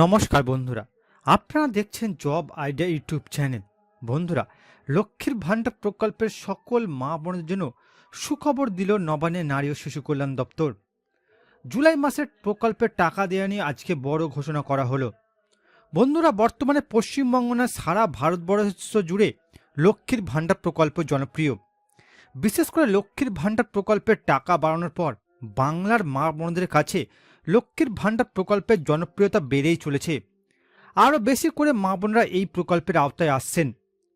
নমস্কার বন্ধুরা, আপনারা দেখছেন জব আইডিয়া ইউটিউব চ্যানেল। বন্ধুরা, লক্ষ্মীর ভাণ্ডার প্রকল্পের সকল মা বোনদের জন্য সুখবর দিল নবান্নের নারী ও শিশু কল্যাণ দপ্তর। জুলাই মাসের প্রকল্পের টাকা দেওয়া নিয়ে আজকে বড় ঘোষণা করা হলো। বন্ধুরা, বর্তমানে পশ্চিমবঙ্গ না সারা ভারতবর্ষ জুড়ে লক্ষ্মীর ভাণ্ডার প্রকল্প জনপ্রিয়। বিশেষ করে লক্ষ্মীর ভাণ্ডার প্রকল্পের টাকা বাড়ানোর পর বাংলার মা বোনদের কাছে লক্ষ্মীর ভাণ্ডার প্রকল্পের জনপ্রিয়তা বেড়েই চলেছে। আরও বেশি করে মা বোনরা এই প্রকল্পের আওতায় আসছেন।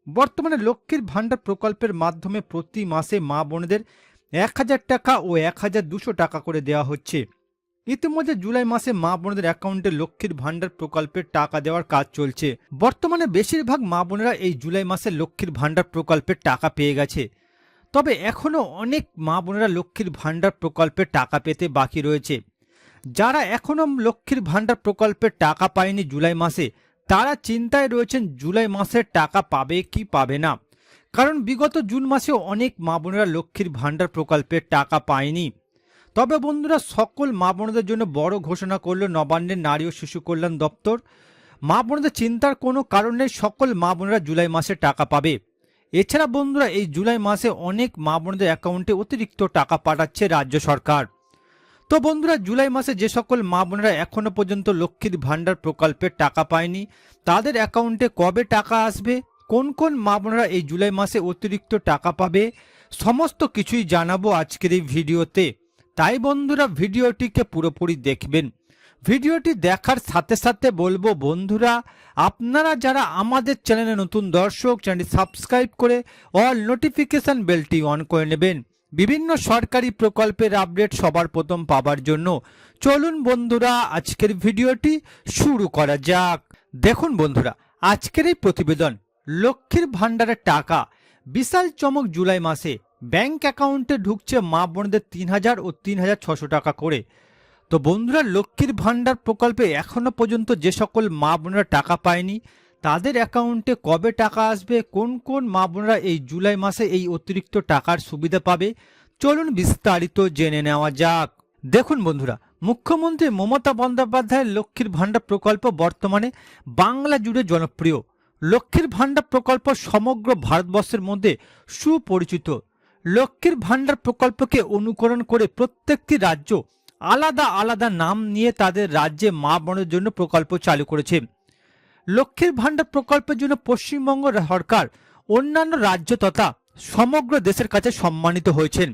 বর্তমানে লক্ষ্মীর ভাণ্ডার প্রকল্পের মাধ্যমে প্রতি মাসে মা বোনদের এক হাজার টাকা ও এক হাজার দুশো টাকা করে দেওয়া হচ্ছে। ইতিমধ্যে জুলাই মাসে মা বোনদের অ্যাকাউন্টে লক্ষ্মীর ভাণ্ডার প্রকল্পের টাকা দেওয়ার কাজ চলছে। বর্তমানে বেশিরভাগ মা বোনেরা এই জুলাই মাসে লক্ষ্মীর ভাণ্ডার প্রকল্পের টাকা পেয়ে গেছে। তবে এখনও অনেক মা বোনেরা লক্ষ্মীর ভাণ্ডার প্রকল্পের টাকা পেতে বাকি রয়েছে। যারা এখনও লক্ষ্মীর ভাণ্ডার প্রকল্পের টাকা পায়নি জুলাই মাসে, তারা চিন্তায় রয়েছেন জুলাই মাসের টাকা পাবে কি পাবে না। কারণ বিগত জুন মাসে অনেক মা বোনেরা লক্ষ্মীর ভাণ্ডার প্রকল্পের টাকা পায়নি। তবে বন্ধুরা, সকল মা বোনদের জন্য বড় ঘোষণা করল নবান্নের নারী ও শিশু কল্যাণ দপ্তর। মা বোনদের চিন্তার কোনো কারণ নেই, সকল মা বোনেরা জুলাই মাসে টাকা পাবে। এছাড়া বন্ধুরা, এই জুলাই মাসে অনেক মা বোনদের অ্যাকাউন্টে অতিরিক্ত টাকা পাঠাচ্ছে রাজ্য সরকার। তো বন্ধুরা, জুলাই মাসে যে সকল মা বোনেরা এখনও পর্যন্ত লক্ষ্মীর ভাণ্ডার প্রকল্পের টাকা পায়নি, তাদের অ্যাকাউন্টে কবে টাকা আসবে, কোন কোন মা বোনেরা এই জুলাই মাসে অতিরিক্ত টাকা পাবে, সমস্ত কিছুই জানাব আজকের এই ভিডিওতে। তাই বন্ধুরা, ভিডিওটিকে পুরোপুরি দেখবেন। ভিডিওটি দেখার সাথে সাথে বলব বন্ধুরা, আপনারা যারা আমাদের চ্যানেলে নতুন দর্শক, চ্যানেলটি সাবস্ক্রাইব করে অল নোটিফিকেশান বেলটি অন করে নেবেন। বিভিন্ন সরকারি প্রকল্পের আপডেট সবার প্রথম পাবার জন্য চলুন বন্ধুরা, আজকের ভিডিওটি শুরু করা যাক। দেখুন বন্ধুরা, আজকের এই প্রতিবেদন, লক্ষ্মীর ভাণ্ডারের টাকা। বিশাল চমক জুলাই মাসে ব্যাংক অ্যাকাউন্টে ঢুকছে মা বোনদের তিন হাজার ও তিন হাজার ছশো টাকা করে। তো বন্ধুরা, লক্ষ্মীর ভাণ্ডার প্রকল্পে এখনও পর্যন্ত যে সকল মা বোনেরা টাকা পায়নি তাদের অ্যাকাউন্টে কবে টাকা আসবে, কোন কোন মা বোনেরা এই জুলাই মাসে এই অতিরিক্ত টাকার সুবিধা পাবে, চলুন বিস্তারিত জেনে নেওয়া যাক। দেখুন বন্ধুরা, মুখ্যমন্ত্রী মমতা বন্দ্যোপাধ্যায়ের লক্ষ্মীর ভাণ্ডার প্রকল্প বর্তমানে বাংলা জুড়ে জনপ্রিয়। লক্ষ্মীর ভাণ্ডার প্রকল্প সমগ্র ভারতবর্ষের মধ্যে সুপরিচিত। লক্ষ্মীর ভাণ্ডার প্রকল্পকে অনুকরণ করে প্রত্যেকটি রাজ্য আলাদা আলাদা নাম নিয়ে তাদের রাজ্যে মা বোনের জন্য প্রকল্প চালু করেছে। লক্ষ্মীর ভাণ্ডার প্রকল্পের জন্য পশ্চিমবঙ্গ সরকার অন্যান্য রাজ্য তথা সমগ্র দেশের কাছে সম্মানিত হয়েছেন।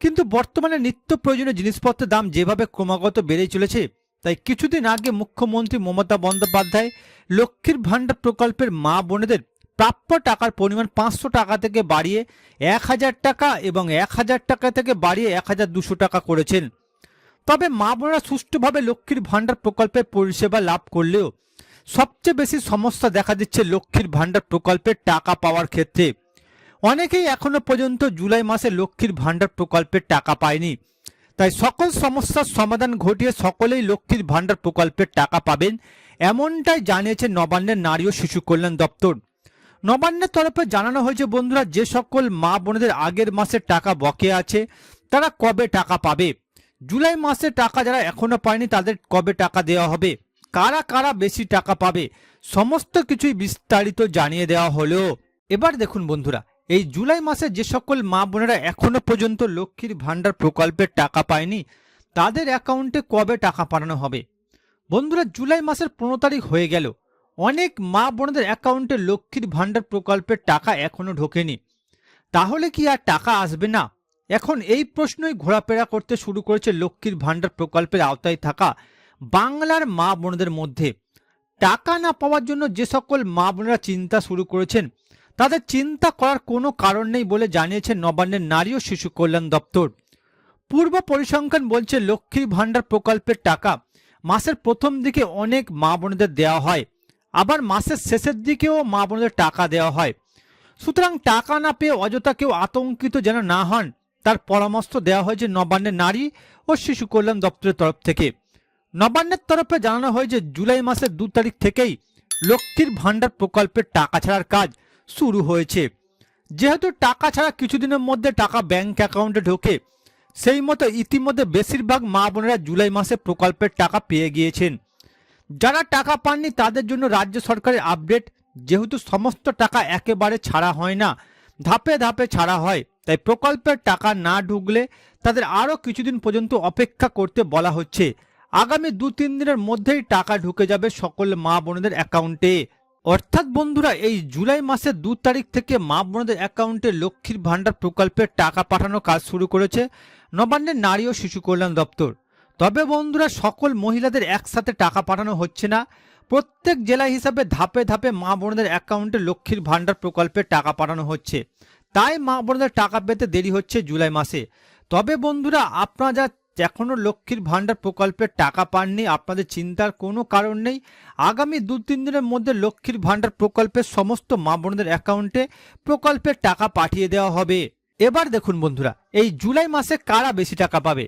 কিন্তু বর্তমানে নিত্য প্রয়োজনীয় জিনিসপত্রের দাম যেভাবে ক্রমাগত বেড়েই চলেছে, তাই কিছুদিন আগে মুখ্যমন্ত্রী মমতা বন্দ্যোপাধ্যায় লক্ষ্মীর ভাণ্ডার প্রকল্পের মা বোনেদের প্রাপ্য টাকার পরিমাণ পাঁচশো টাকা থেকে বাড়িয়ে এক হাজার টাকা এবং এক হাজার টাকা থেকে বাড়িয়ে এক হাজার দুশো টাকা করেছেন। তবে মা বোনেরা সুষ্ঠুভাবে লক্ষ্মীর ভাণ্ডার প্রকল্পের পরিষেবা লাভ করলেও সবচেয়ে বেশি সমস্যা দেখা দিচ্ছে লক্ষ্মীর ভাণ্ডার প্রকল্পের টাকা পাওয়ার ক্ষেত্রে। অনেকেই এখনও পর্যন্ত জুলাই মাসে লক্ষ্মীর ভাণ্ডার প্রকল্পের টাকা পায়নি। তাই সকল সমস্যার সমাধান ঘটিয়ে সকলেই লক্ষ্মীর ভাণ্ডার প্রকল্পের টাকা পাবেন, এমনটাই জানিয়েছে নবান্নের নারী ও শিশু কল্যাণ দপ্তর। নবান্নের তরফে জানানো হয়েছে, বন্ধুরা, যে সকল মা বোনেদের আগের মাসের টাকা বকে আছে, তারা কবে টাকা পাবে? জুলাই মাসে টাকা যারা এখনও পায়নি, তাদের কবে টাকা দেওয়া হবে? কারা কারা বেশি টাকা পাবে, সমস্ত কিছুই বিস্তারিত জানিয়ে দেওয়া হলো। এবার দেখুন বন্ধুরা, এই জুলাই মাসে যে সকল মা বোনেরা এখনও পর্যন্ত লক্ষ্মীর ভাণ্ডার প্রকল্পের টাকা পায়নি, তাদের অ্যাকাউন্টে কবে টাকা পাঠানো হবে? বন্ধুরা, জুলাই মাসের পনেরো তারিখ হয়ে গেল। অনেক মা বোনদের অ্যাকাউন্টে লক্ষ্মীর ভাণ্ডার প্রকল্পের টাকা এখনও ঢোকেনি। তাহলে কি আর টাকা আসবে না? এখন এই প্রশ্নই ঘোরাফেরা করতে শুরু করেছে লক্ষ্মীর ভাণ্ডার প্রকল্পের আওতায় থাকা বাংলার মা বোনদের মধ্যে টাকা না পাওয়ার জন্য যে সকল মা বোনেরা চিন্তা শুরু করেছেন, তাদের চিন্তা করার কোনো কারণ নেই বলে জানিয়েছে নবান্নের নারী ও শিশু কল্যাণ দপ্তর। পূর্ব পরিসংখ্যান বলছে, লক্ষ্মীর ভাণ্ডার প্রকল্পের টাকা মাসের প্রথম দিকে অনেক মা বোনদের দেওয়া হয়, আবার মাসের শেষের দিকেও মা বোনদের টাকা দেওয়া হয়। সুতরাং টাকা না পেয়ে অযথা কেউ আতঙ্কিত যেন না হন, তার পরামর্শ দেওয়া হয়েছে নবান্নের নারী ও শিশু কল্যাণ দপ্তরের তরফ থেকে। নবান্নের তরফে জানানো হয় যে জুলাই মাসের দু তারিখ থেকেই লক্ষ্মীর ভাণ্ডার প্রকল্পের টাকা ছাড়ার কাজ শুরু হয়েছে। যেহেতু টাকা ছাড়া কিছুদিনের মধ্যে টাকা ব্যাংক অ্যাকাউন্টে ঢোকে, সেই মতো ইতিমধ্যে বেশিরভাগ মা বোনেরা জুলাই মাসে প্রকল্পের টাকা পেয়ে গিয়েছেন। যারা টাকা পাননি, তাদের জন্য রাজ্য সরকারের আপডেট, যেহেতু সমস্ত টাকা একেবারে ছাড়া হয় না, ধাপে ধাপে ছাড়া হয়, তাই প্রকল্পের টাকা না ঢুকলে তাদের আরও কিছুদিন পর্যন্ত অপেক্ষা করতে বলা হচ্ছে। আগামী দু তিন দিনের মধ্যেই টাকা ঢুকে যাবে সকল মা বোনদের অ্যাকাউন্টে। অর্থাৎ বন্ধুরা, এই জুলাই মাসের দু তারিখ থেকে মা বোনদের অ্যাকাউন্টে লক্ষ্মীর ভাণ্ডার প্রকল্পের টাকা পাঠানোর কাজ শুরু করেছে নবান্নের নারী ও শিশু কল্যাণ দপ্তর। তবে বন্ধুরা, সকল মহিলাদের একসাথে টাকা পাঠানো হচ্ছে না। প্রত্যেক জেলা হিসাবে ধাপে ধাপে মা বোনদের অ্যাকাউন্টে লক্ষ্মীর ভাণ্ডার প্রকল্পের টাকা পাঠানো হচ্ছে। তাই মা বোনদের টাকা পেতে দেরি হচ্ছে জুলাই মাসে। তবে বন্ধুরা, আপনারা যা এখনও লক্ষ্মীর ভাণ্ডার প্রকল্পের টাকা পাননি, আপনাদের চিন্তার কোনো কারণ নেই। আগামী দু তিন দিনের মধ্যে লক্ষ্মীর ভাণ্ডার প্রকল্পের সমস্ত মা বোনদের অ্যাকাউন্টে প্রকল্পের টাকা পাঠিয়ে দেওয়া হবে। এবার দেখুন বন্ধুরা, এই জুলাই মাসে কারা বেশি টাকা পাবে?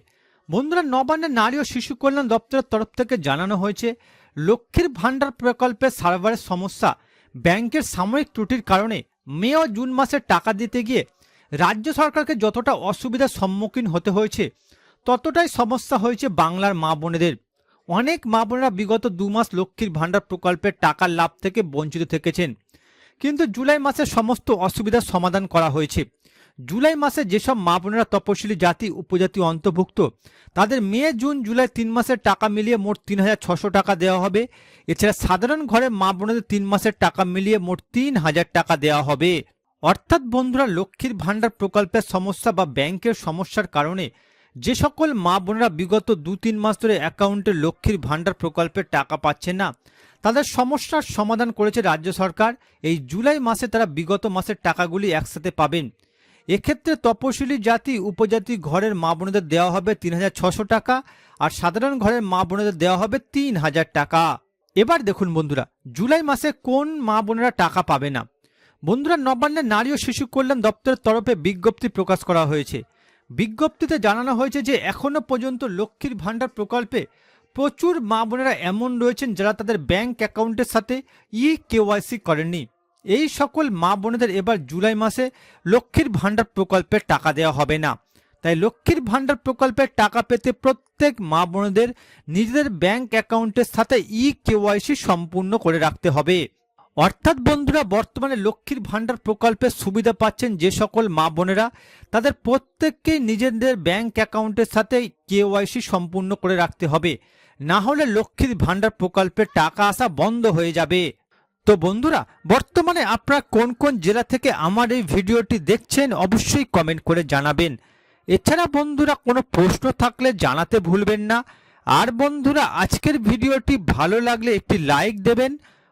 বন্ধুরা নবান্নের নারী ও শিশু কল্যাণ দপ্তরের তরফ থেকে জানানো হয়েছে, লক্ষ্মীর ভাণ্ডার প্রকল্পের সার্ভারের সমস্যা, ব্যাংকের সাময়িক ত্রুটির কারণে মে ও জুন মাসে টাকা দিতে গিয়ে রাজ্য সরকারকে যতটা অসুবিধার সম্মুখীন হতে হয়েছে ততটাই সমস্যা হয়েছে বাংলার মা বোনেদের। অনেক মা বোনেরা বিগত দু মাস লক্ষ্মীর ভাণ্ডার প্রকল্পের টাকার লাভ থেকে বঞ্চিত থেকেছেন। কিন্তু জুলাই মাসে সমস্ত অসুবিধার সমাধান করা হয়েছে। জুলাই মাসে যেসব মা বোনেরা তপশিলি জাতি, উপজাতি অন্তর্ভুক্ত, তাদের মে, জুন, জুলাই তিন মাসের টাকা মিলিয়ে মোট তিন হাজার ছশো টাকা দেওয়া হবে। এছাড়া সাধারণ ঘরে মা বোনেদের তিন মাসের টাকা মিলিয়ে মোট তিন হাজার টাকা দেওয়া হবে। অর্থাৎ বন্ধুরা, লক্ষ্মীর ভাণ্ডার প্রকল্পের সমস্যা বা ব্যাংকের সমস্যার কারণে যে সকল মা বোনেরা বিগত দু তিন মাস ধরে অ্যাকাউন্টে লক্ষ্মীর ভাণ্ডার প্রকল্পের টাকা পাচ্ছে না, তাদের সমস্যার সমাধান করেছে রাজ্য সরকার। এই জুলাই মাসে তারা বিগত মাসের টাকাগুলি একসাথে পাবেন। এক্ষেত্রে তপশিলি জাতি, উপজাতি ঘরের মা বোনেদের দেওয়া হবে তিন টাকা আর সাধারণ ঘরের মা বোনেদের দেওয়া হবে তিন হাজার টাকা। এবার দেখুন বন্ধুরা, জুলাই মাসে কোন মা বোনেরা টাকা পাবে না? বন্ধুরা, নবান্নের নারী ও শিশু কল্যাণ দপ্তরের তরফে বিজ্ঞপ্তি প্রকাশ করা হয়েছে। বিজ্ঞপ্তিতে জানানো হয়েছে যে এখনও পর্যন্ত লক্ষ্মীর ভাণ্ডার প্রকল্পে প্রচুর মা বোনেরা এমন রয়েছেন যারা তাদের ব্যাংক অ্যাকাউন্টের সাথে ই কেওয়াইসি করেননি। এই সকল মা বোনেদের এবার জুলাই মাসে লক্ষ্মীর ভাণ্ডার প্রকল্পে টাকা দেওয়া হবে না। তাই লক্ষ্মীর ভাণ্ডার প্রকল্পের টাকা পেতে প্রত্যেক মা বোনদের নিজেদের ব্যাংক অ্যাকাউন্টের সাথে ই কেওয়াইসি সম্পূর্ণ করে রাখতে হবে। অর্থাৎ বন্ধুরা, বর্তমানে লক্ষ্মীর ভাণ্ডার প্রকল্পের সুবিধা পাচ্ছেন যে সকল মা বোনেরা। তাদের প্রত্যেককেই নিজেদের ব্যাংক অ্যাকাউন্টের সাথে কেওয়াইসি সম্পূর্ণ করে রাখতে হবে। না হলে লক্ষ্মীর ভাণ্ডার প্রকল্পের টাকা আসা বন্ধ হয়ে যাবে। তো বন্ধুরা, বর্তমানে আপনারা কোন কোন জেলা থেকে আমার এই ভিডিওটি দেখছেন অবশ্যই কমেন্ট করে জানাবেন। এছাড়া বন্ধুরা, কোনো প্রশ্ন থাকলে জানাতে ভুলবেন না। আর বন্ধুরা, আজকের ভিডিওটি ভালো লাগলে একটি লাইক দেবেন।